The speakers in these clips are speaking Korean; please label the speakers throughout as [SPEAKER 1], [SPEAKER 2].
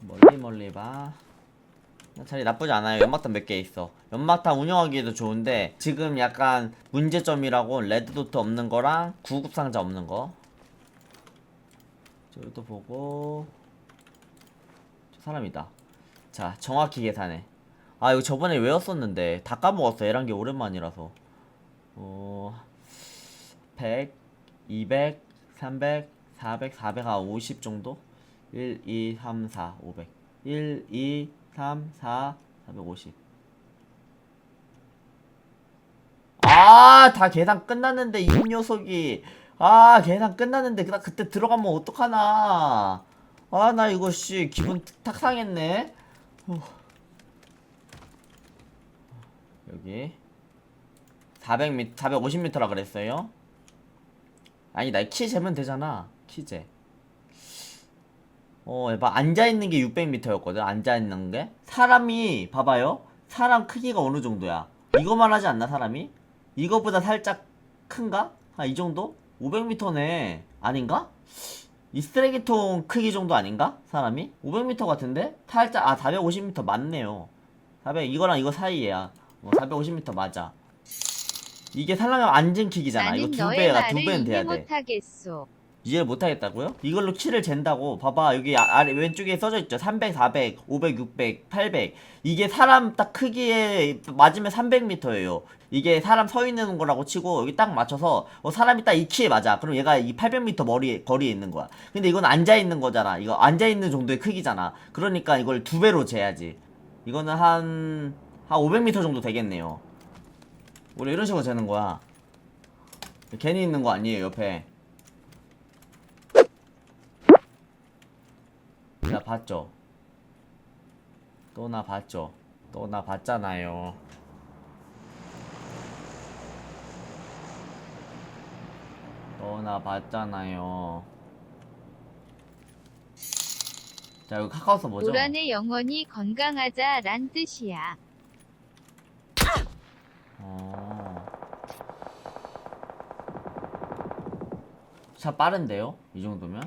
[SPEAKER 1] 멀리 멀리 봐. 자리 나쁘지 않아요. 연막탄 몇 개 있어. 연막탄 운영하기에도 좋은데 지금 약간 문제점이라고 레드도트 없는 거랑 구급 상자 없는 거. 저기도 보고 저 사람이다. 자 정확히 계산해. 아 이거 저번에 외웠었는데 다 까먹었어. 얘란 게 오랜만이라서. 어 100, 200, 300, 400, 400, 아, 50 정도? 1, 2, 3, 4, 500. 1, 2, 3, 4, 450. 아, 다 계산 끝났는데, 이 녀석이. 아, 계산 끝났는데, 나 그때 들어가면 어떡하나. 아, 나 이거, 씨, 기분 탁 상했네. 후. 여기. 400m, 450m라 그랬어요? 아니, 나 키 재면 되잖아. 키 재. 어, 봐. 앉아있는 게 600m였거든. 앉아있는 게. 사람이, 봐봐요. 사람 크기가 어느 정도야. 이거만 하지 않나, 사람이? 이거보다 살짝 큰가? 아, 이 정도? 500m네. 아닌가? 이 쓰레기통 크기 정도 아닌가? 사람이? 500m 같은데? 살짝, 아, 450m 맞네요. 400, 이거랑 이거 사이에야. 어, 450m 맞아. 이게 살려면 앉은 킥이잖아. 이거 두 배가, 두 배는 돼야 돼.
[SPEAKER 2] 못하겠소.
[SPEAKER 1] 이해를 못하겠다고요? 이걸로 키를 잰다고. 봐봐 여기 아- 아래 왼쪽에 써져 있죠. 300, 400, 500, 600, 800 이게 사람 딱 크기에 맞으면 300m예요. 이게 사람 서 있는 거라고 치고 여기 딱 맞춰서 어, 사람이 딱 이 키에 맞아. 그럼 얘가 이 800m 머리 거리에 있는 거야. 근데 이건 앉아 있는 거잖아. 이거 앉아 있는 정도의 크기잖아. 그러니까 이걸 두 배로 재야지. 이거는 한 한 500m 정도 되겠네요. 원래 이런 식으로 재는 거야. 괜히 있는 거 아니에요 옆에 나 봤죠? 또 나 봤죠? 또 나 봤잖아요. 또 나 봤잖아요. 자, 이거 카카오서 뭐죠?
[SPEAKER 2] 노란의 영원히 건강하자 란 뜻이야.
[SPEAKER 1] 어. 차 빠른데요? 이 정도면?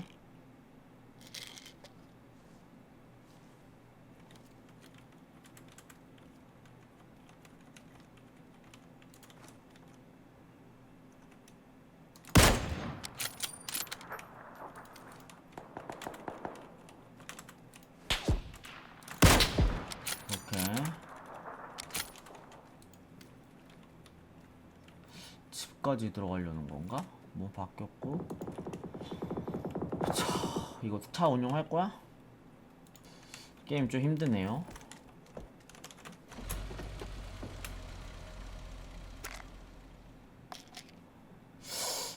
[SPEAKER 1] 오케이. 집까지 들어가려는 건가? 뭐 바뀌었고 차 이거 차 운용할 거야? 게임 좀 힘드네요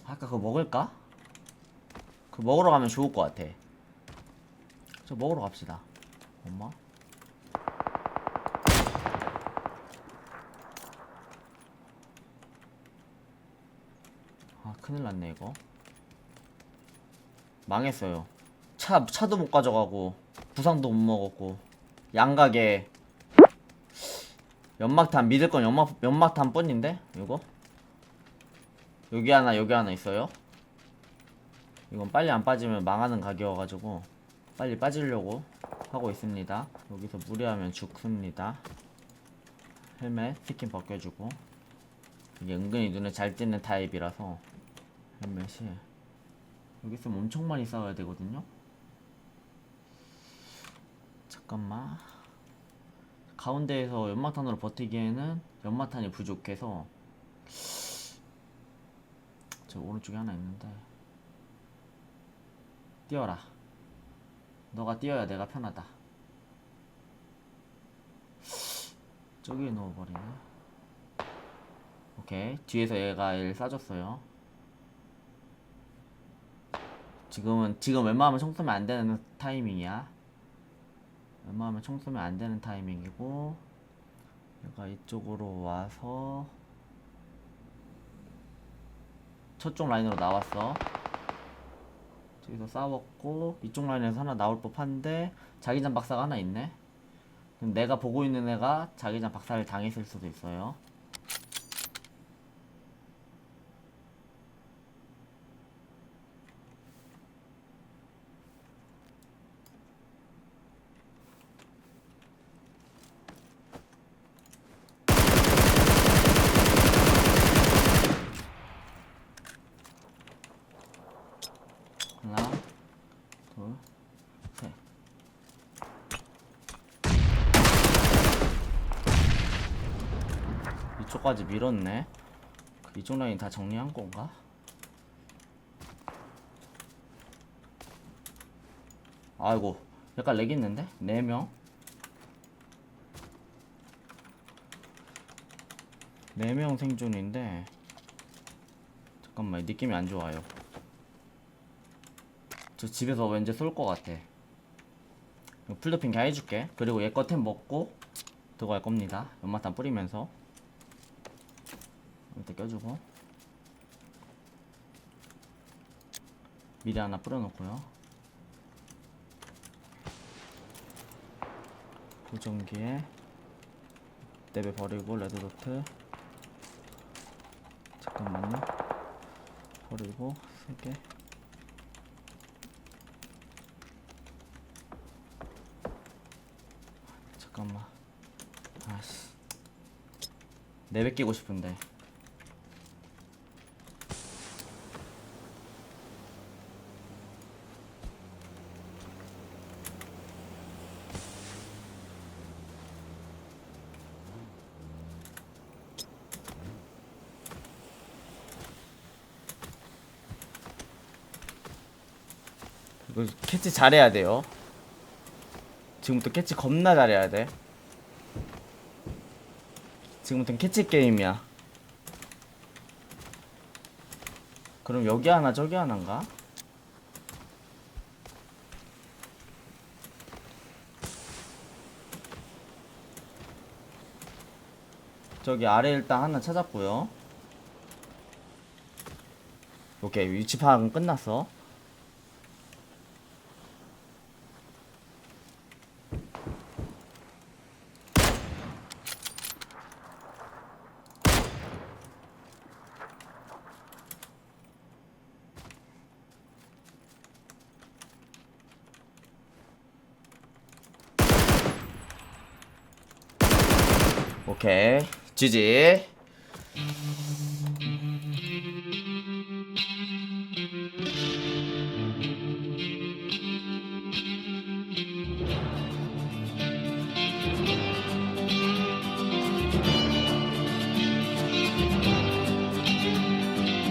[SPEAKER 1] 아까 그거 먹을까? 그 먹으러 가면 좋을 것 같아 저 먹으러 갑시다 엄마 아 큰일 났네 이거. 망했어요. 차 차도 못 가져가고 부상도 못 먹었고 양각에 연막탄 믿을 건 연막 연막탄 뿐인데 이거? 여기 하나 여기 하나 있어요? 이건 빨리 안 빠지면 망하는 가게여가지고 빨리 빠지려고 하고 있습니다. 여기서 무리하면 죽습니다. 헬멧 스킨 벗겨주고. 이게 은근히 눈에 잘 띄는 타입이라서 헬멧이 여기 있으면 엄청 많이 싸워야 되거든요? 잠깐만. 가운데에서 연막탄으로 버티기에는 연막탄이 부족해서 저 오른쪽에 하나 있는데. 뛰어라. 너가 뛰어야 내가 편하다. 저기에 넣어버리네. 오케이. 뒤에서 얘가 얘를 쏴줬어요 지금은 지금 웬만하면 총 쏘면 안 되는 타이밍이야. 웬만하면 총 쏘면 안 되는 타이밍이고 얘가 이쪽으로 와서 저쪽 라인으로 나왔어. 저기서 싸웠고 이쪽 라인에서 하나 나올 법한데 자기장 박사가 하나 있네. 그럼 내가 보고 있는 애가 자기장 박사를 당했을 수도 있어요 하나, 둘, 셋. 이쪽까지 밀었네. 그 이쪽 라인 다 정리한 건가? 아이고, 약간 렉 있는데? 4명? 네명 생존인데 잠깐만 느낌이 안 좋아요 저 집에서 왠지 쏠 것 같아. 풀도핑 그냥 해줄게. 그리고 얘 거 템 먹고 들어갈 겁니다. 연마탄 뿌리면서. 밑에 껴주고. 미리 하나 뿌려놓고요. 보정기에 랩에 버리고 레드도트. 잠깐만요. 버리고 3개 잠깐만. 아씨 내배 끼고 싶은데. 캐치 잘해야 돼요 지금부터 캐치 겁나 잘해야 돼. 지금부터는 캐치 게임이야. 그럼 여기 하나 저기 하나인가? 저기 아래 일단 하나 찾았고요. 오케이 위치 파악은 끝났어 오케이. 지지